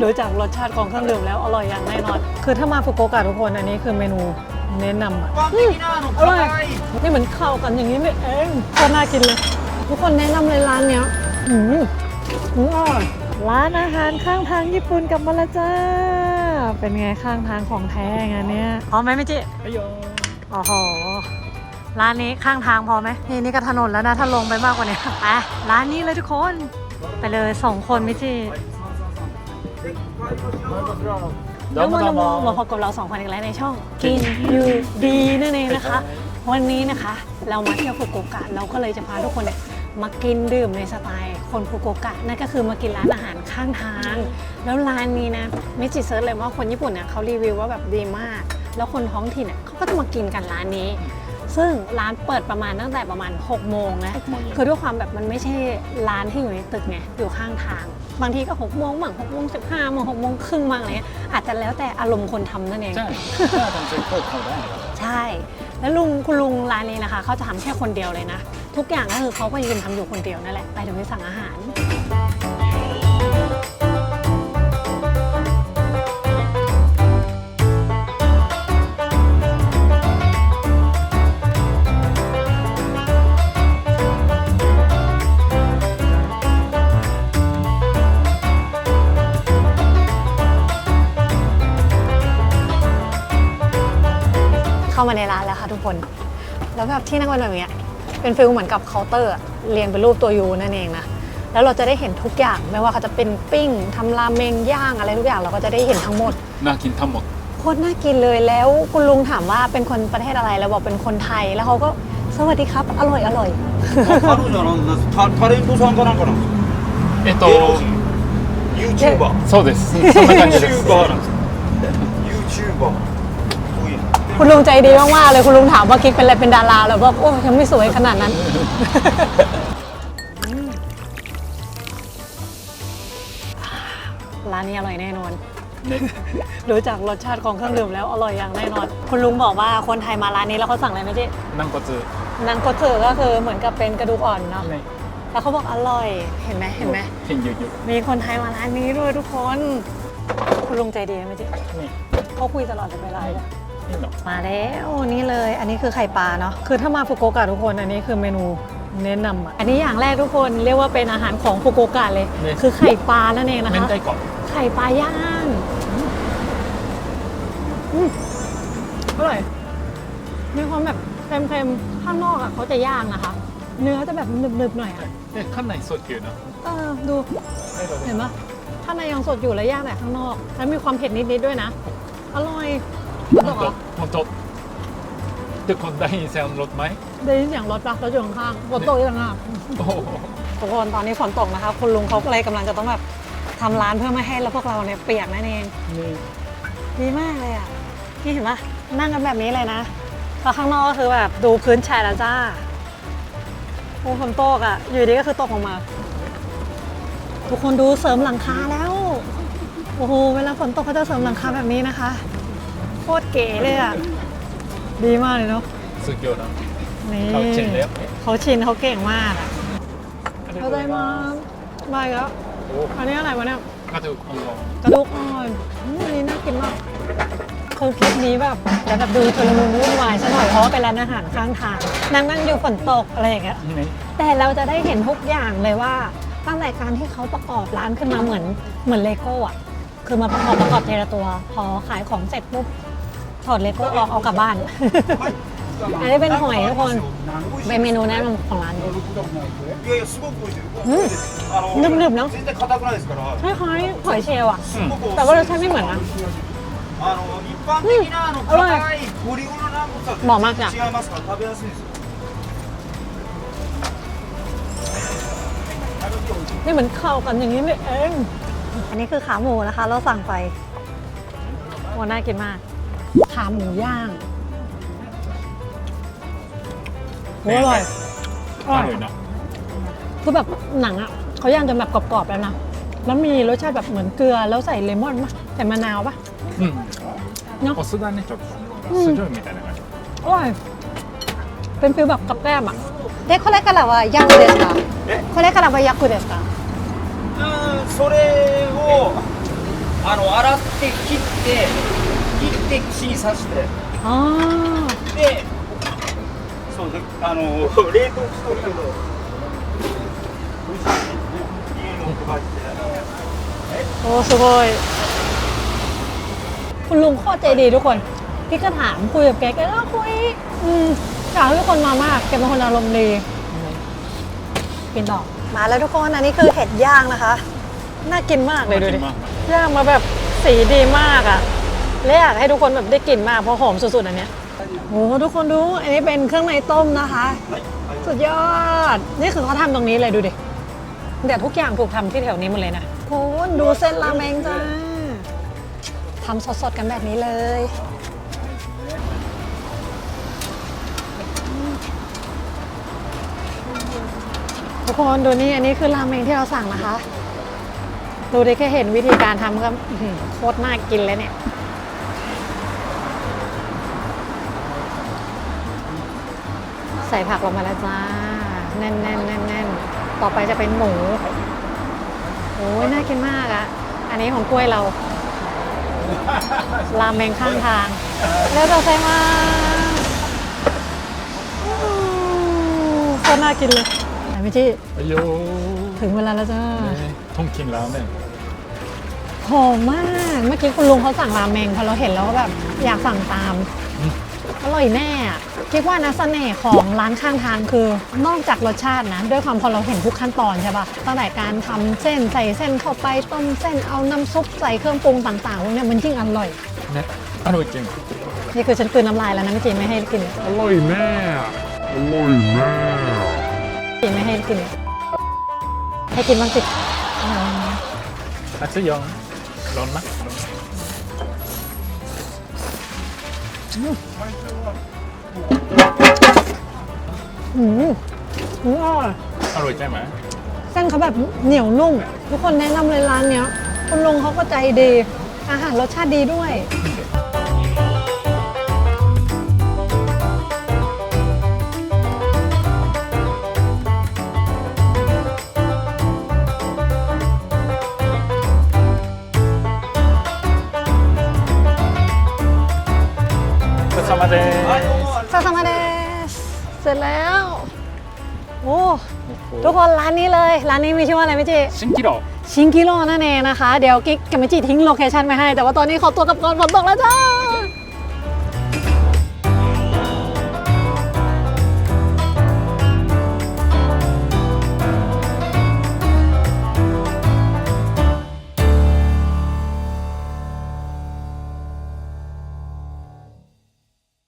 โดยจากรสชาติของเครื่องดื่มแล้วอร่อยอย่างแน่นอน คือถ้ามาฟุกุโอกะทุกคนอันนี้คือเมนูแนะนำอะอืมร่อยนี่เหมือนเข้ากันอย่างนี้นี่เองโคตรน่ากินเลย ทุกคนแนะนำเลยร้านเนี้ยอืมอร่อยร้านอาหารข้างทางญี่ปุ่นกับมาลาจ้า เป็นไงข้างทางของแท้งานเนี้ยพร้อมไหมพี่จิไปโยชน์โอ้โห ร้านนี้ข้างทางพอไหมนี่นี่ก็ถนนแล้วนะถ้าลงไปมากกว่านี้ไปร้านนี้เลยทุกคน ไปเลยสองคนพี่จิ แล้วมาดูมาพบกับเราสองคนอีกแล้วในช่องกินอยู่ดีนั่นเองนะคะ วันนี้นะคะเรามาเที่ยวฟุกุโอกะเราก็เลยจะพาทุกคนเนี่ยมากินดื่มในสไตล์คนฟุกุโอกะนั่นก็คือมากินร้านอาหารข้างทาง แล้วร้านนี้นะมิจิเซิร์ชเลยว่าคนญี่ปุ่นเนี่ยเขารีวิวว่าแบบดีมาก แล้วคนท้องถิ่นเนี่ยเขาก็จะมากินกันร้านนี้ ซึ่งร้านเปิดประมาณตั้งแต่ประมาณ 6 โมงนะ คือด้วยความแบบมันไม่ใช่ร้านที่อยู่ในตึกไง อยู่ข้างทาง บางทีก็ 6 โมงบ้างหกโมงสิบห้าโมงหกโมงครึ่งบ้างอะไรเงี้ย อาจจะแล้วแต่อารมณ์คนทำนั่นเอง ใช่ถ้าทำเซ็นเตอร์เขาได้ ใช่ แล้วลุงคุณลุงร้านนี้นะคะ เขาจะทำแค่คนเดียวเลยนะ ทุกอย่างก็คือเขาก็ยืนทำอยู่คนเดียวนั่นแหละ ไปถึงไปสั่งอาหาร เข้ามาในร้านแล้วค่ะทุกคน แล้วแบบที่นั่งเป็นแบบเนี้ยเป็นฟิลเหมือนกับเคาน์เตอร์อะเรียงเป็นรูปตัวยูนั่นเองนะ แล้วเราจะได้เห็นทุกอย่าง ไม่ว่าเขาจะเป็นปิ้งทำราเมงย่างอะไรทุกอย่างเราก็จะได้เห็นทั้งหมด な金タンも โคตรน่ากินเลยแล้วคุณลุงถามว่าเป็นคนประเทศอะไรเราบอกเป็นคนไทย แล้วเขาก็สวัสดีครับ อร่อยอร่อย 彼女なんだタタレントさんかなんかなんですかえっと芸能人 YouTuber そうですそんな感じです คุณลุงใจดีมากๆเลยคุณลุงถามว่ากิ๊กเป็นอะไรเป็นดาราเหรอบอกโอ้ยังไม่สวยขนาดนั้น ร้านนี้อร่อยแน่นอน รู้จักรสชาติของเครื่องดื่มแล้วอร่อยอย่างแน่นอน คุณลุงบอกว่าคนไทยมาร้านนี้แล้วเขาสั่งอะไรไะเจ๊นังกดจือนังกดเถือก็คือเหมือนกับเป็นกระดูกอ่อนเนาะแล้วเขาบอกอร่อยเห็นไหมเห็นไหมเห็นอยู่อยู่มีคนไทยมาร้านนี้ด้วยทุกคน คุณลุงใจดีไหมเจ๊เขาคุยตลอดเวลาเลย มาแล้วนี่เลย อันนี้คือไข่ปลาเนาะคือถ้ามาฟุกุโอกะทุกคนอันนี้คือเมนูแนะนำอะอันนี้อย่างแรกทุกคนเรียกว่าเป็นอาหารของฟุกุโอกะเลยคือไข่ปลานั่นเองนะคะไข่ปลาย่างอร่อย มีความแบบเค็มๆ ข้างนอกอะเขาจะย่างนะคะ เนื้อจะแบบหนึบๆหน่อยเนี่ยข้างในสดอยู่เนาะเออดูเห็นปะข้างในยังสดอยู่และย่างแต่ข้างนอก แล้วมีความเผ็ดนิดๆด้วยนะ อร่อย จบเหฝนตกทุกคนได้ยินเสียงรถไหมได้ยินเสียงรถปะรถอยู่ข้างๆฝนตกอีกต่างหาโอ้โหทุกคนตอนนี้ฝนตกนะคะ คุณลุงเขาเลยกำลังจะต้องแบบทำร้านเพื่อไม่ให้แล้วพวกเราเนี่ยเปียกนั่นเองนี่ดีมากเลยอะนี่เห็นไหมนั่งกันแบบนี้เลยนะพอข้างนอกก็คือแบบดูพื้นแชร์แล้วจ้าโอ้ฝนตกอะ อยู่ดีก็คือตกลงมา ทุกคนดูเสริมหลังคาแล้ว โอ้โห เวลาฝนตกเขาจะเสริมหลังคาแบบนี้นะคะ คตรเก๋เลยอะ ดีมากเลยเนาะ สุดยอดนะ นี่เขาชินเล้ว เขาชินเขาเก่งมากอะเข้าใจมามาอีแล้วอันนี้อะไรวะเนี่ย กระดูกอ่อนกระดูกอ่อนอันนี้น่ากินมาก คือคลิปนี้แบบแบบดูชลมุนวุ่นวายซะน่อยเพราะว่เป็นร้านอาหารข้างทางนั่งนั่งอยู่ฝนตกอะไรอย่างเงี้ยแต่เราจะได้เห็นทุกอย่างเลยว่าตั้งแต่การที่เขาประกอบร้านขึ้นมาเหมือนเหมือนเลโก้อะ คือมาประกอบประกอบทละตัว พอขายของเสร็จปุ๊บถอดเลโก้ออกเอากลับบ้าน อันนี้เป็นหอยทุกคนเป็นเมนูแนะนำของร้านเลยนึบๆเนาะคล้ายๆหอยเชลล์อะแต่ว่ารสชาติไม่เหมือนนะอร่อยเหมาะมากจ้ะนี่เหมือนเข้ากันอย่างนี้นี่เอง อันนี้คือขาหมูนะคะ เราสั่งไปโอ้น่ากินมาก ขาหมูย่างโอ้อร่อยอร่อย あるな คือแบบหนังอ่ะเขาย่างจนแบบกรอบๆแล้วนะ แล้วมีรสชาติแบบเหมือนเกลือ แล้วใส่เลมอนปะใส่มะนาวปะ うん เนาะ お酢だねちょっとうん酢醤油みたいな感じ อร่อย เป็นฟิลแบบกับแกล้มอ่ะเด็กこれからはヤクですかこれからはヤクですかうん それを あの洗って切って切って串に刺して อ๋อ でそうであの冷凍しとるけど美味しいですね家のおばあちゃん โอ้すごいคุณลุงโคตรใจดีทุกคน พี่ก็ถามคุยกับแกแกก็คุย อืมอยากให้ทุกคนมามาก แกเป็นคนอารมณ์ดีกินต่อ มาแล้วทุกคน อันนี้คือเห็ดย่างนะคะ น่ากินมากเลยดูดิมาก ย่างมาแบบสีดีมากอะ่ะและอยากให้ทุกคนแบบได้กลิ่นมากเพราะหอมสุดๆอันเนี้ยโอ้ทุกคนดู อันนี้เป็นเครื่องในต้มนะคะ สุดยอด นี่คือเขาทำตรงนี้เลยดูดิเดี๋ยวทุกอย่างถูกทำที่แถวนี้หมดเลยนะคุณดูเส้นราเมงจ้าทำสดๆกันแบบนี้เลย ทุกคนดูนี่อันนี้คือราเมงที่เราสั่งนะคะ ดูได้แค่เห็นวิธีการทำก็อื้อหือโคตรน่ากินเลยเนี่ย ใส่ผักลงมาแล้วจ้า แน่นแน่นแน่นแน่นต่อไปจะเป็นหมูโอ้ยน่ากินมากอะอันนี้ของกล้วยเรารามเมงข้างทาง แล้วเราใส่มาอู้โคตรน่ากินเลยไหนพี่จี้อายุถึงเวลาแล้วจ้า ท่องกินแล้วเนี่ยหอมมาก เมื่อกี้คุณลุงเขาสั่งราเมงพอเราเห็นแล้วก็แบบอยากสั่งตาม อร่อยแน่อะคิดว่านะเสน่ห์ของร้านข้างทางคือนอกจากรสชาตินะ ด้วยความพอเราเห็นทุกขั้นตอนใช่ปะตั้งแต่การทำเส้นใส่เส้นเข้าไปต้มเส้นเอาน้ำซุปใส่เครื่องปรุงต่างๆพวกเนี้ยมันยิ่งอร่อย เนี่ยอร่อยจริง นี่คือฉันกลืนน้ำลายแล้วนะไม่จริงไม่ให้กินเลยอร่อยแม่จริงไม่ให้กินเลยให้กินบ้างสิอืม อาจจะยองร้อนไหมร้อนอืมอืมอร่อยอร่อยใช่ไหมเส้นเขาแบบเหนียวนุ่ม ทุกคนแนะนำเลยร้านเนี้ยคุณลุงเขาก็ใจดี อาหารรสชาติดีด้วย ตามาเดสเสร็จแล้ว โอ้ทุกคนร้านนี้เลย ร้านนี้มีชื่อว่าอะไรไหมจิชิงกิโร่ชิงกิโรนั่นเองนะคะ เดี๋ยวกิ๊กกับมิจิทิ้งโลเคชันไว้ให้ แต่ว่าตอนนี้ขอตัวกับก่อนฝนตกแล้วจ้า